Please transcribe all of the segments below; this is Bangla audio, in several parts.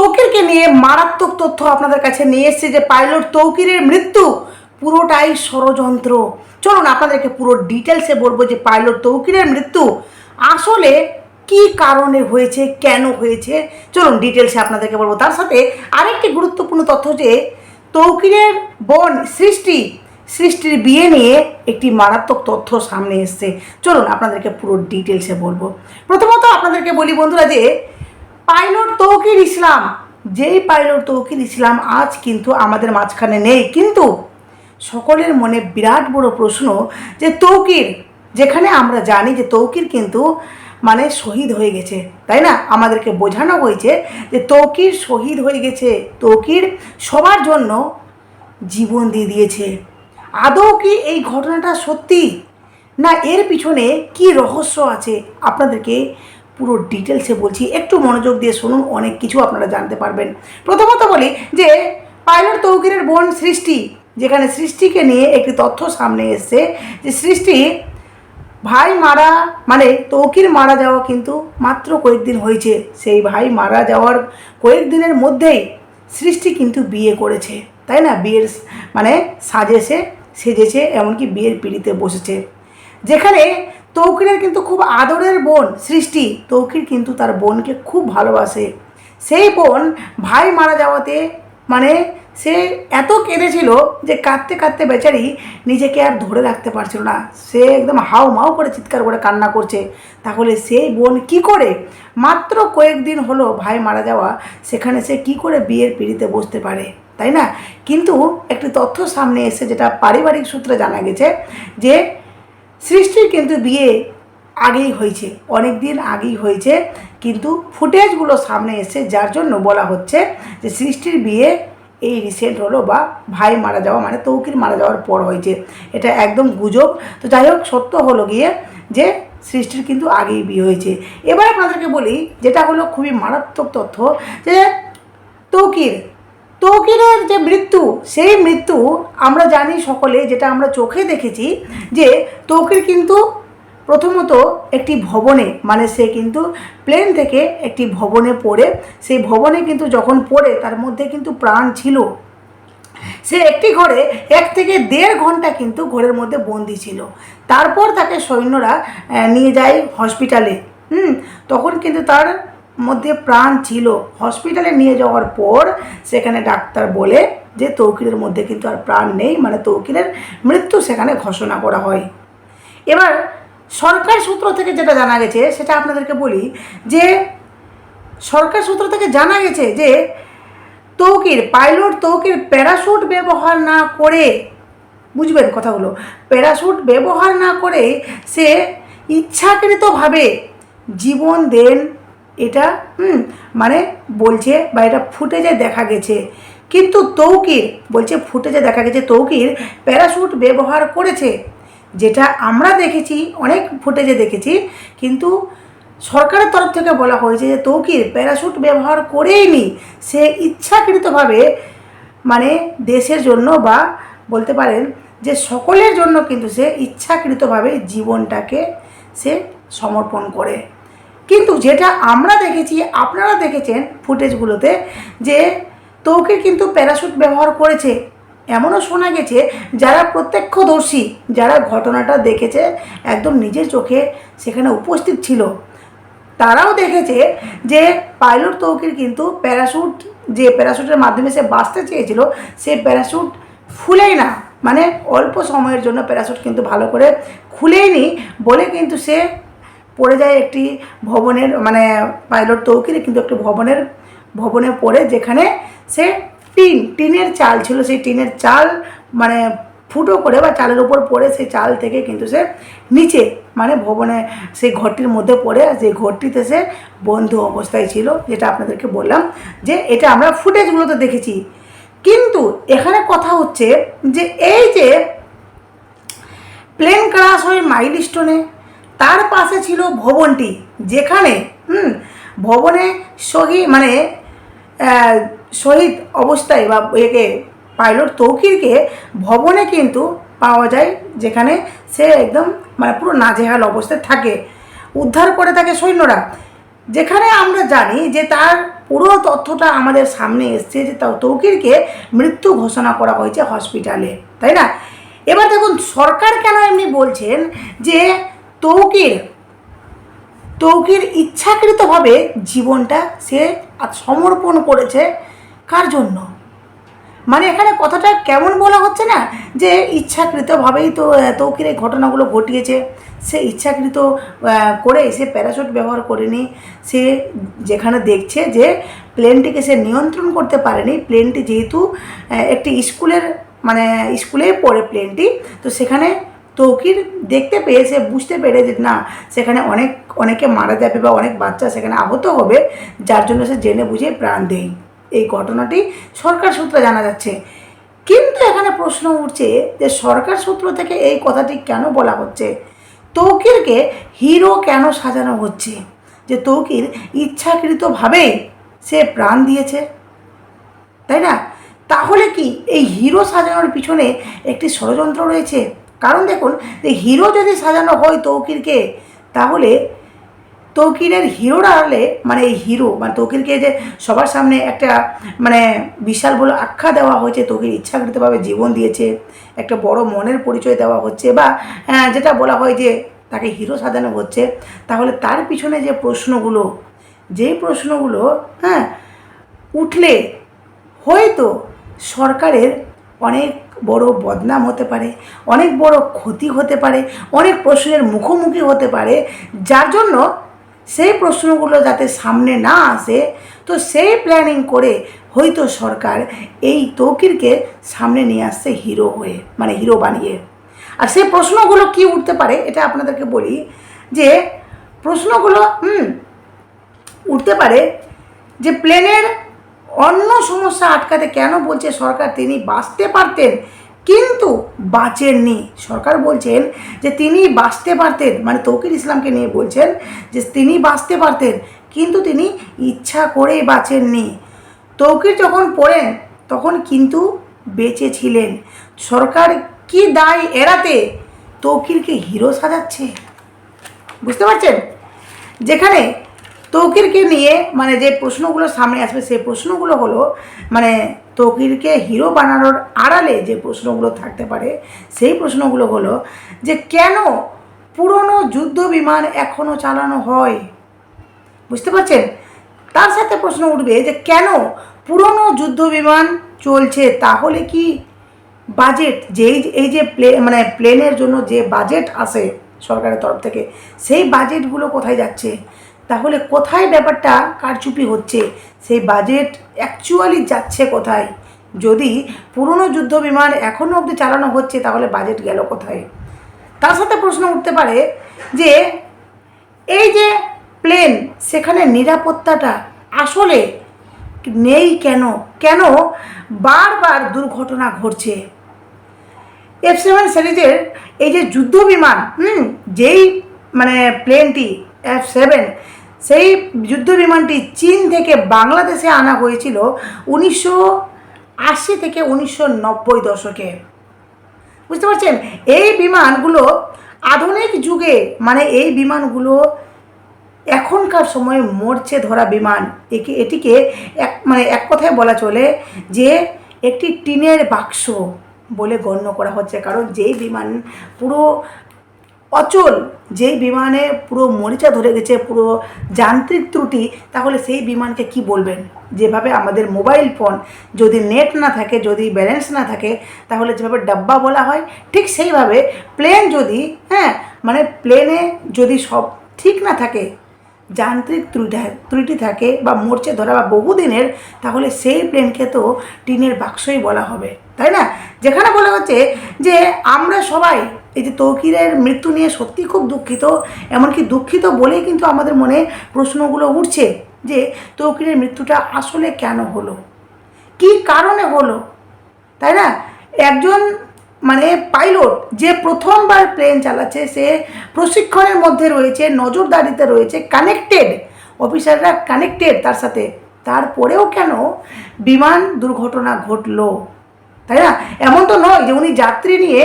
তৌকিরকে নিয়ে মারাত্মক তথ্য আপনাদের কাছে নিয়ে এসেছে যে পাইলট তৌকিরের মৃত্যু পুরোটাই ষড়যন্ত্র। চলুন আপনাদেরকে পুরো ডিটেলসে বলব যে পাইলট তৌকিরের মৃত্যু আসলে কি কারণে হয়েছে, কেন হয়েছে? চলুন ডিটেলসে আপনাদেরকে বলব। তার সাথে আরেকটি গুরুত্বপূর্ণ তথ্য যে তৌকিরের বোন সৃষ্টি, সৃষ্টির বিয়ে নিয়ে একটি মারাত্মক তথ্য সামনে এসছে। চলুন আপনাদেরকে পুরো ডিটেলসে বলব। প্রথমত আপনাদেরকে বলি বন্ধুরা যে পাইলট তৌকির ইসলাম। যেই পাইলট তৌকির ইসলাম আজ কিন্তু আমাদের মাঝখানে নেই। কিন্তু সকলের মনে বিরাট বড় প্রশ্ন যে তৌকির, যেখানে আমরা জানি যে তৌকির কিন্তু মানে শহীদ হয়ে গেছে, তাই না? আমাদেরকে বোঝানো হয়েছে যে তৌকির শহীদ হয়ে গেছে। তৌকির সবার জন্য জীবন দিয়ে দিয়েছে। আদৌ কি এই ঘটনাটা সত্যি? না, এর পিছনে কি রহস্য আছে? আপনাদেরকে পুরো ডিটেলসে বলছি, একটু মনোযোগ দিয়ে শুনুন, অনেক কিছু আপনারা জানতে পারবেন। প্রথমত বলি যে, পাইলট তৌকিরের বোন সৃষ্টি, যেখানে সৃষ্টিকে নিয়ে একটি তথ্য সামনে এসছে, যে সৃষ্টি ভাই মারা মানে তৌকির মারা যাওয়া কিন্তু মাত্র কয়েকদিন হয়েছে। সেই ভাই মারা যাওয়ার কয়েকদিনের মধ্যেই সৃষ্টি কিন্তু বিয়ে করেছে। তাই না? বিয়ের মানে সাজেছে, সেজেছে, এমনকি বিয়ের পিড়িতে বসেছে। যেখানে তৌকিরের কিন্তু খুব আদরের বোন সৃষ্টি। তৌকির কিন্তু তার বোনকে খুব ভালোবাসে। সেই বোন ভাই মারা যাওয়াতে মানে সে এত কেঁদেছিল যে কাঁদতে কাঁদতে বেচারি নিজেকে আর ধরে রাখতে পারছিল না। সে একদম হাও মাও করে চিৎকার করে কান্না করছে। তাহলে সেই বোন কি করে? মাত্র কয়েকদিন হলো ভাই মারা যাওয়া, সেখানে সে কি করে বিয়ের পিড়িতে বসতে পারে, তাই না? কিন্তু একটি তথ্য সামনে এসে যেটা পারিবারিক সূত্রে জানা গেছে যে সৃষ্টির কিন্তু বিয়ে আগেই হয়েছে অনেক দিন আগেই হয়েছে। কিন্তু ফুটেজগুলো সামনে এসে যার জন্য বলা হচ্ছে যে সৃষ্টির বিয়ে এই রিসেন্ট হলো বা ভাই মারা যাওয়া মানে তৌকির মারা যাওয়ার পর হয়েছে। এটা একদম গুজব। তো যাই হোক, সত্য হলো গিয়ে যে সৃষ্টির কিন্তু আগেই বিয়ে হয়েছে। এবার আপনাদেরকে বলি, যেটা হলো খুবই মারাত্মক তথ্য, যে তৌকির তৌকিরের যে মৃত্যু, সেই মৃত্যু আমরা জানি সকলে, যেটা আমরা চোখে দেখেছি, যে তৌকির কিন্তু প্রথমত একটি ভবনে মানে সে কিন্তু প্লেন থেকে একটি ভবনে পড়ে। সেই ভবনে কিন্তু যখন পড়ে, তার মধ্যে কিন্তু প্রাণ ছিল। সে একটি ঘরে এক থেকে দেড় ঘণ্টা কিন্তু ঘরের মধ্যে বন্দি ছিল। তারপর তাকে সৈন্যরা নিয়ে যায় হসপিটালে। হুম, তখন কিন্তু তার মধ্যে প্রাণ ছিল। হসপিটালে নিয়ে যাওয়ার পর সেখানে ডাক্তার বলে যে তৌকিরের মধ্যে কিন্তু আর প্রাণ নেই মানে তৌকিরের মৃত্যু সেখানে ঘোষণা করা হয়। এবার সরকার সূত্র থেকে যেটা জানা গেছে, সেটা আপনাদেরকে বলি যে সরকার সূত্র থেকে জানা গেছে যে তৌকির, পাইলট তৌকির প্যারাশুট ব্যবহার না করে, বুঝবেন কথাগুলো, প্যারাশুট ব্যবহার না করে সে ইচ্ছাকৃতভাবে জীবন দেন এটা মানে বলছে বা এটা ফুটেজে দেখা গেছে। কিন্তু তৌকির, বলছে ফুটেজে দেখা গেছে তৌকির প্যারাশুট ব্যবহার করেছে। যেটা আমরা দেখেছি, অনেক ফুটেজে দেখেছি, কিন্তু সরকারের তরফ থেকে বলা হয়েছে যে তৌকির প্যারাশুট ব্যবহার করেইনি সে ইচ্ছাকৃতভাবে মানে দেশের জন্য বা বলতে পারেন যে সকলের জন্য কিন্তু সে ইচ্ছাকৃতভাবে জীবনটাকে সে সমর্পণ করে। কিন্তু যেটা আমরা দেখেছি, আপনারা দেখেছেন ফুটেজগুলোতে যে তৌকির কিন্তু প্যারাশুট ব্যবহার করেছে। এমনও শোনা গেছে, যারা প্রত্যক্ষদর্শী, যারা ঘটনাটা দেখেছে, একদম নিজের চোখে সেখানে উপস্থিত ছিল। তারাও দেখেছে যে পাইলট তৌকির কিন্তু প্যারাশুট, যে প্যারাশুটের মাধ্যমে সে বাঁচতে চেয়েছিল, সে প্যারাশুট ফুলেই না। মানে অল্প সময়ের জন্য প্যারাশুট কিন্তু ভালো করে খুলেই নি বলে কিন্তু সে পড়ে যায় একটি ভবনের মানে পাইলট তৌকির, কিন্তু একটি ভবনের, ভবনে পড়ে যেখানে সে টিন, টিনের চাল ছিল, সেই টিনের চাল মানে ফুটো করে বা চালের উপর পড়ে সেই চাল থেকে কিন্তু সে নিচে মানে ভবনে, সেই ঘরটির মধ্যে পড়ে সেই ঘরটিতে সে বন্ধ অবস্থায় ছিল, যেটা আপনাদেরকে বললাম যে এটা আমরা ফুটেজগুলোতে দেখেছি। কিন্তু এখানে কথা হচ্ছে যে এই যে প্লেন ক্রাশ হয়ে মাইল স্টোনে তার পাশে ছিল ভবনটি, যেখানে, হুম, ভবনে শহীদ মানে শহীদ অবস্থায় বা একে পাইলট তৌকিরকে ভবনে কিন্তু পাওয়া যায়, যেখানে সে একদম মানে পুরো নাজেহাল অবস্থায় থাকে। উদ্ধার করে থাকে সৈন্যরা। যেখানে আমরা জানি যে তার পুরো তথ্যটা আমাদের সামনে এসছে যে তাও তৌকিরকে মৃত্যু ঘোষণা করা হয়েছে হসপিটালে, তাই না? এবার দেখুন, সরকার কেন এমনি বলছেন যে তৌকির তৌকির ইচ্ছাকৃতভাবে জীবনটা সে সমর্পণ করেছে। কার জন্য? মানে এখানে কথাটা কেমন বলা হচ্ছে না যে ইচ্ছাকৃতভাবেই তো তৌকির এই ঘটনাগুলো ঘটিয়েছে। সে ইচ্ছাকৃত করে সে প্যারাশুট ব্যবহার করেনি। সে যেখানে দেখছে যে প্লেনটিকে সে নিয়ন্ত্রণ করতে পারেনি। প্লেনটি যেহেতু একটি স্কুলের মানে স্কুলেই পড়ে প্লেনটি তো সেখানে তৌকির দেখতে পেয়ে সে বুঝতে পেরে যে না, সেখানে অনেক, অনেকে মারা যাবে বা অনেক বাচ্চা সেখানে আহত হবে, যার জন্য সে জেনে বুঝে প্রাণ দেয়। এই ঘটনাটি সরকার সূত্রে জানা যাচ্ছে। কিন্তু এখানে প্রশ্ন উঠছে যে সরকার সূত্র থেকে এই কথাটি কেন বলা হচ্ছে? তৌকিরকে হিরো কেন সাজানো হচ্ছে? যে তৌকির ইচ্ছাকৃতভাবেই সে প্রাণ দিয়েছে, তাই না? তাহলে কি এই হিরো সাজানোর পিছনে একটি ষড়যন্ত্র রয়েছে? কারণ দেখুন যে হিরো যদি সাজানো হয় তৌকিরকে তাহলে তৌকিরের হিরোরা হলে মানে এই হিরো মানে তৌকিরকে যে সবার সামনে একটা মানে বিশাল বলে আখ্যা দেওয়া হয়েছে তৌকির ইচ্ছাকৃতভাবে জীবন দিয়েছে একটা বড় মনের পরিচয় দেওয়া হচ্ছে বা আহ, যেটা বলা হয় যে তাকে হিরো সাজানো হচ্ছে তাহলে তার পিছনে যে প্রশ্নগুলো যেই প্রশ্নগুলো হ্যাঁ উঠলে হয়তো সরকারের অনেক বড় বদনাম হতে পারে, অনেক বড় ক্ষতি হতে পারে, অনেক প্রশ্নের মুখোমুখি হতে পারে, যার জন্য সেই প্রশ্নগুলো যাতে সামনে না আসে, তো সেই প্ল্যানিং করে হয়তো সরকার এই তৌকিরকে সামনে নিয়ে আসছে হিরো হয়ে মানে হিরো বানিয়ে। আর সেই প্রশ্নগুলো কি উঠতে পারে, এটা আপনাদেরকে বলি যে প্রশ্নগুলো উঠতে পারে যে প্লেনের অন্য সমস্যা আটকাতে কেন বলছে সরকার? তিনি বাঁচতে পারতেন, কিন্তু বাঁচেননি। সরকার বলছেন যে তিনি বাঁচতে পারতেন মানে তৌকির ইসলামকে নিয়ে বলছেন যে তিনি বাঁচতে পারতেন, কিন্তু তিনি ইচ্ছা করেই বাঁচেননি। তৌকির যখন পড়েন, তখন কিন্তু বেঁচে ছিলেন। সরকার কি দায় এড়াতে তৌকিরকে হিরো সাজাচ্ছে? বুঝতে পারছেন? যেখানে তৌকিরকে নিয়ে মানে যে প্রশ্নগুলো সামনে আসবে, সেই প্রশ্নগুলো হলো মানে তৌকিরকে হিরো বানানোর আড়ালে যে প্রশ্নগুলো থাকতে পারে, সেই প্রশ্নগুলো হলো যে কেন পুরনো যুদ্ধ বিমান এখনও চালানো হয়? বুঝতে পারছেন? তার সাথে প্রশ্ন উঠবে যে কেন পুরনো যুদ্ধ বিমান চলছে, তাহলে কি বাজেট যেই, এই যে প্লে মানে প্লেনের জন্য যে বাজেট আসে সরকারের তরফ থেকে, সেই বাজেটগুলো কোথায় যাচ্ছে? তাহলে কোথায় ব্যাপারটা কারচুপি হচ্ছে? সেই বাজেট অ্যাকচুয়ালি যাচ্ছে কোথায়? যদি পুরনো যুদ্ধ বিমান এখনও অবধি চালানো হচ্ছে, তাহলে বাজেট গেল কোথায়? তার সাথে প্রশ্ন উঠতে পারে যে, এই যে প্লেন সেখানে নিরাপত্তাটা আসলে নেই কেন? কেন বারবার দুর্ঘটনা ঘটছে? এফ সেভেন সিরিজের এই যে যুদ্ধ বিমান, হুম, যেই মানে প্লেনটি এফ সেভেন সেই যুদ্ধ বিমানটি চীন থেকে বাংলাদেশে আনা হয়েছিল উনিশশো আশি থেকে উনিশশো নব্বই দশকে। বুঝতে পারছেন? এই বিমানগুলো আধুনিক যুগে মানে এই বিমানগুলো এখনকার সময়ে মরছে ধরা বিমান। একে এটিকে এক মানে এক কথায় বলা চলে যে একটি টিনের বাক্স বলে গণ্য করা হচ্ছে। কারণ যেই বিমান পুরো অচল। যেই বিমানে পুরো মরিচা ধরে গেছে, পুরো যান্ত্রিক ত্রুটি, তাহলে সেই বিমানকে কি বলবেন? যেভাবে আমাদের মোবাইল ফোন যদি নেট না থাকে, যদি ব্যালেন্স না থাকে, তাহলে যেভাবে ডাব্বা বলা হয়, ঠিক সেইভাবে প্লেন যদি হ্যাঁ মানে প্লেনে যদি সব ঠিক না থাকে, যান্ত্রিক ত্রুটি ত্রুটি থাকে বা মরচে ধরা বা বহুদিনের, তাহলে সেই প্লেনকে তো টিনের বাক্সই বলা হবে। তাই না? যেখানে বলা হচ্ছে যে আমরা সবাই এই যে তৌকিরের মৃত্যু নিয়ে সত্যি খুব দুঃখিত, এমনকি দুঃখিত বলেই কিন্তু আমাদের মনে প্রশ্নগুলো উঠছে যে তৌকিরের মৃত্যুটা আসলে কেন হলো? কী কারণে হলো? তাই না? একজন মানে পাইলট যে প্রথমবার প্লেন চালাচ্ছে, সে প্রশিক্ষণের মধ্যে রয়েছে, নজরদারিতে রয়েছে, কানেক্টেড। অফিসাররা কানেক্টেড তার সাথে। তারপরেও কেন বিমান দুর্ঘটনা ঘটলো? তাই না এমন তো নয় যে উনি যাত্রী নিয়ে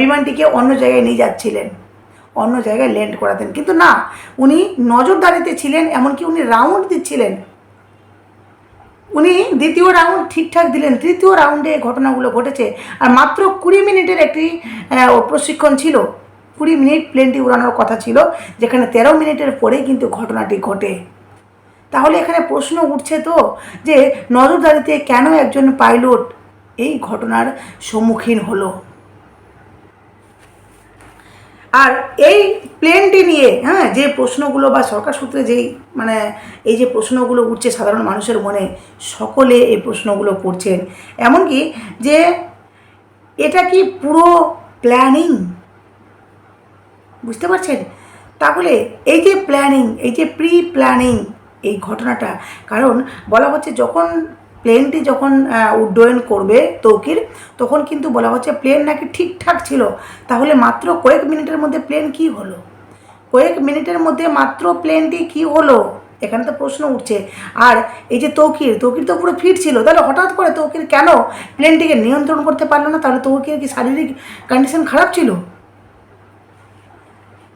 বিমানটিকে অন্য জায়গায় নিয়ে যাচ্ছিলেন। অন্য জায়গায় ল্যান্ড করাতেন। কিন্তু না, উনি নজরদারিতে ছিলেন, এমনকি উনি রাউন্ড দিচ্ছিলেন। উনি দ্বিতীয় রাউন্ড ঠিকঠাক দিলেন। তৃতীয় রাউন্ডে ঘটনাগুলো ঘটেছে। আর মাত্র কুড়ি মিনিটের একটি প্রশিক্ষণ ছিল। কুড়ি মিনিট প্লেনটি উড়ানোর কথা ছিল, যেখানে তেরো মিনিটের পরেই কিন্তু ঘটনাটি ঘটে। তাহলে এখানে প্রশ্ন উঠছে তো, যে নজরদারিতে কেন একজন পাইলট এই ঘটনার সম্মুখীন হলো। আর এই প্লেনটি নিয়ে হ্যাঁ যে প্রশ্নগুলো বা সরকার সূত্রে যেই মানে এই যে প্রশ্নগুলো উঠছে সাধারণ মানুষের মনে, সকলে এই প্রশ্নগুলো করছেন। এমনকি যে এটা কি পুরো প্ল্যানিং? বুঝতে পারছেন? তাহলে এই যে প্ল্যানিং, এই যে প্রি প্ল্যানিং এই ঘটনাটা, কারণ বলা হচ্ছে যখন প্লেনটি যখন উড্ডয়ন করবে তৌকির, তখন কিন্তু বলা হচ্ছে প্লেন নাকি ঠিকঠাক ছিল। তাহলে মাত্র কয়েক মিনিটের মধ্যে প্লেন কি হলো? কয়েক মিনিটের মধ্যে মাত্র প্লেনটি কি হলো? এখানে তো প্রশ্ন উঠছে। আর এই যে তৌকির তৌকির তো পুরো ফিট ছিল। তাহলে হঠাৎ করে তৌকির কেন প্লেনটিকে নিয়ন্ত্রণ করতে পারল না? তাহলে তৌকির কি শারীরিক কন্ডিশন খারাপ ছিল?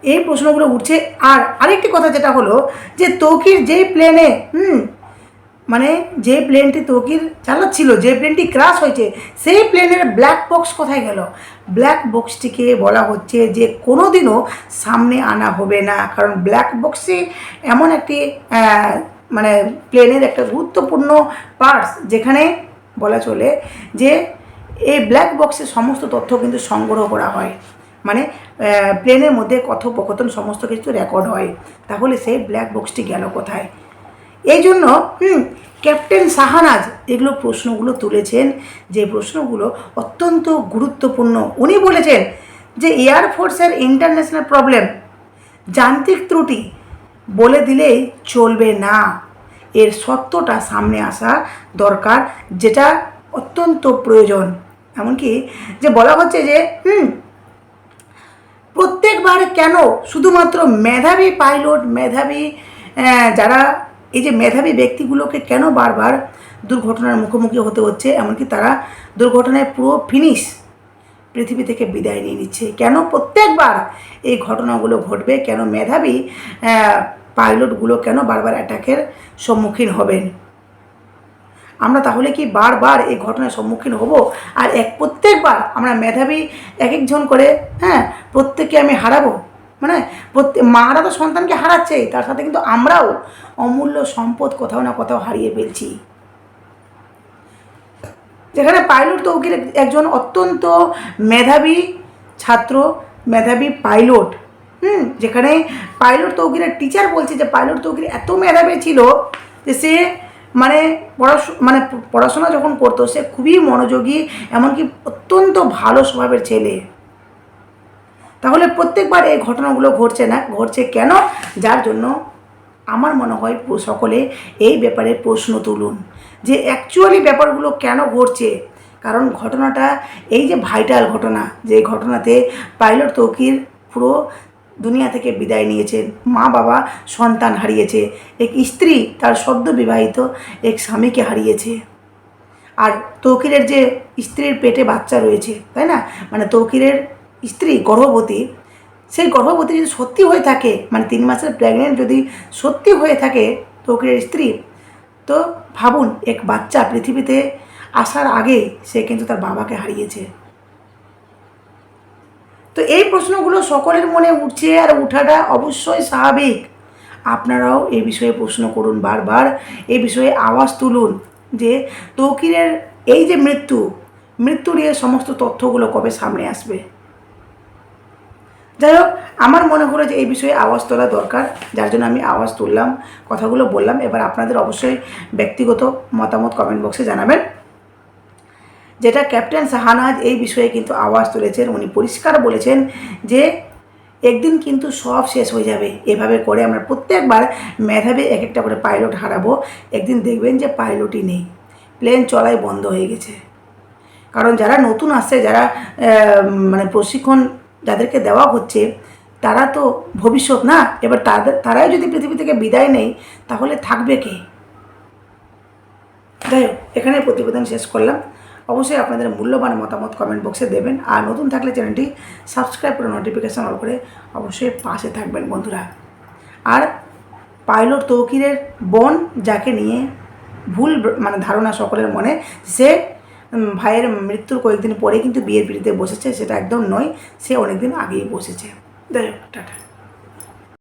এই প্রশ্নগুলো উঠছে। আর আরেকটি কথা যেটা হলো যে তৌকির যেই প্লেনে হুম মানে যে প্লেনটি তৌকির চালাচ্ছিল, যে প্লেনটি ক্রাশ হয়েছে, সেই প্লেনের ব্ল্যাক বক্স কোথায় গেল? ব্ল্যাক বক্সটিকে বলা হচ্ছে যে কোনো দিনও সামনে আনা হবে না, কারণ ব্ল্যাক বক্সে এমন একটি মানে প্লেনের একটা গুরুত্বপূর্ণ পার্টস যেখানে বলা চলে যে এই ব্ল্যাক বক্সে সমস্ত তথ্য কিন্তু সংগ্রহ করা হয়। মানে প্লেনের মধ্যে কথোপকথন সমস্ত কিছু রেকর্ড হয়। তাহলে সেই ব্ল্যাক বক্সটি গেল কোথায়? এই জন্য হুম, ক্যাপ্টেন শাহানাজ এগুলো প্রশ্নগুলো তুলেছেন, যে প্রশ্নগুলো অত্যন্ত গুরুত্বপূর্ণ। উনি বলেছেন যে এয়ারফোর্সের ইন্টারন্যাশনাল প্রবলেম যান্ত্রিক ত্রুটি বলে দিলেই চলবে না। এর সত্যটা সামনে আসা দরকার, যেটা অত্যন্ত প্রয়োজন। এমনকি যে বলা হচ্ছে যে, হুম, প্রত্যেকবার কেন শুধুমাত্র মেধাবী পাইলট মেধাবী যারা এই যে মেধাবী ব্যক্তিগুলোকে কেন বারবার দুর্ঘটনার মুখোমুখি হতে হচ্ছে, এমনকি তারা দুর্ঘটনায় পুরো ফিনিশ পৃথিবী থেকে বিদায় নিয়ে নিচ্ছে। কেন প্রত্যেকবার এই ঘটনাগুলো ঘটবে? কেন মেধাবী পাইলটগুলো কেন বারবার অ্যাটাকের সম্মুখীন হবেন? আমরা তাহলে কি বারবার এই ঘটনার সম্মুখীন হব? আর এক, প্রত্যেকবার আমরা মেধাবী এক একজন করে হ্যাঁ প্রত্যেককে আমি হারাবো? মানে প্রত্যেক মারা তো সন্তানকে হারাচ্ছেই তার সাথে কিন্তু আমরাও অমূল্য সম্পদ কোথাও না কোথাও হারিয়ে ফেলছি। যেখানে পাইলট তৌকির একজন অত্যন্ত মেধাবী ছাত্র, মেধাবী পাইলট, হুম, যেখানে পাইলট তৌকিরের টিচার বলছে যে পাইলট তৌকির এত মেধাবী ছিল যে সে মানে পড়াশো মানে পড়াশোনা যখন করতো, সে খুবই মনোযোগী, এমনকি অত্যন্ত ভালো স্বভাবের ছেলে। তাহলে প্রত্যেকবার এই ঘটনাগুলো ঘটছে না, ঘটছে কেন? যার জন্য আমার মনে হয় সকলে এই ব্যাপারে প্রশ্ন তুলুন। যে অ্যাকচুয়ালি ব্যাপারগুলো কেন ঘটছে? কারণ ঘটনাটা, এই যে ভাইটাল ঘটনা, যে ঘটনাতে পাইলট তৌকির পুরো দুনিয়া থেকে বিদায় নিয়েছেন। মা বাবা সন্তান হারিয়েছে। এক স্ত্রী তার সদ্য বিবাহিত এক স্বামীকে হারিয়েছে। আর তৌকিরের যে স্ত্রীর পেটে বাচ্চা রয়েছে, তাই না? মানে তৌকিরের স্ত্রী গর্ভবতী, সেই গর্ভবতী যদি সত্যি হয়ে থাকে মানে তিন মাসের প্রেগনেন্ট যদি সত্যি হয়ে থাকে তৌকিরের স্ত্রী, তো ভাবুন এক বাচ্চা পৃথিবীতে আসার আগে সে কিন্তু তার বাবাকে হারিয়েছে। তো এই প্রশ্নগুলো সকলের মনে উঠছে আর উঠাটা অবশ্যই স্বাভাবিক। আপনারাও এই বিষয়ে প্রশ্ন করুন বারবার এই বিষয়ে আওয়াজ তুলুন যে তৌকিরের এই যে মৃত্যু মৃত্যু নিয়ে সমস্ত তথ্যগুলো কবে সামনে আসবে? যাই হোক, আমার মনে হলো যে এই বিষয়ে আওয়াজ তোলা দরকার, যার জন্য আমি আওয়াজ তুললাম, কথাগুলো বললাম। এবার আপনাদের অবশ্যই ব্যক্তিগত মতামত কমেন্ট বক্সে জানাবেন। যেটা ক্যাপ্টেন শাহানাজ এই বিষয়ে কিন্তু আওয়াজ তুলেছেন, উনি পরিষ্কার বলেছেন যে একদিন কিন্তু সব শেষ হয়ে যাবে। এভাবে করে আমরা প্রত্যেকবার মেধাবী এক একটা করে পাইলট হারাবো। একদিন দেখবেন যে পাইলটই নেই। প্লেন চলাই বন্ধ হয়ে গেছে। কারণ যারা নতুন আসছে, যারা মানে প্রশিক্ষণ যাদেরকে দেওয়া হচ্ছে, তারা তো ভবিষ্যৎ না। এবার তাদের, তারাই যদি পৃথিবী থেকে বিদায় নেই তাহলে থাকবে কে? যাই হোক, এখানে প্রতিবেদন শেষ করলাম। অবশ্যই আপনাদের মূল্যবান মতামত কমেন্ট বক্সে দেবেন। আর নতুন থাকলে চ্যানেলটি সাবস্ক্রাইব করে নোটিফিকেশান অল করে অবশ্যই পাশে থাকবেন বন্ধুরা। আর পাইলট তৌকিরের বোন, যাকে নিয়ে ভুল মানে ধারণা সকলের মনে, সে ভাইয়ের মৃত্যুর কয়েকদিন পরে কিন্তু বিয়ের পিড়িতে বসেছে, সেটা একদম নয়, সে অনেকদিন আগেই বসেছে। যাই হোক, টাটা।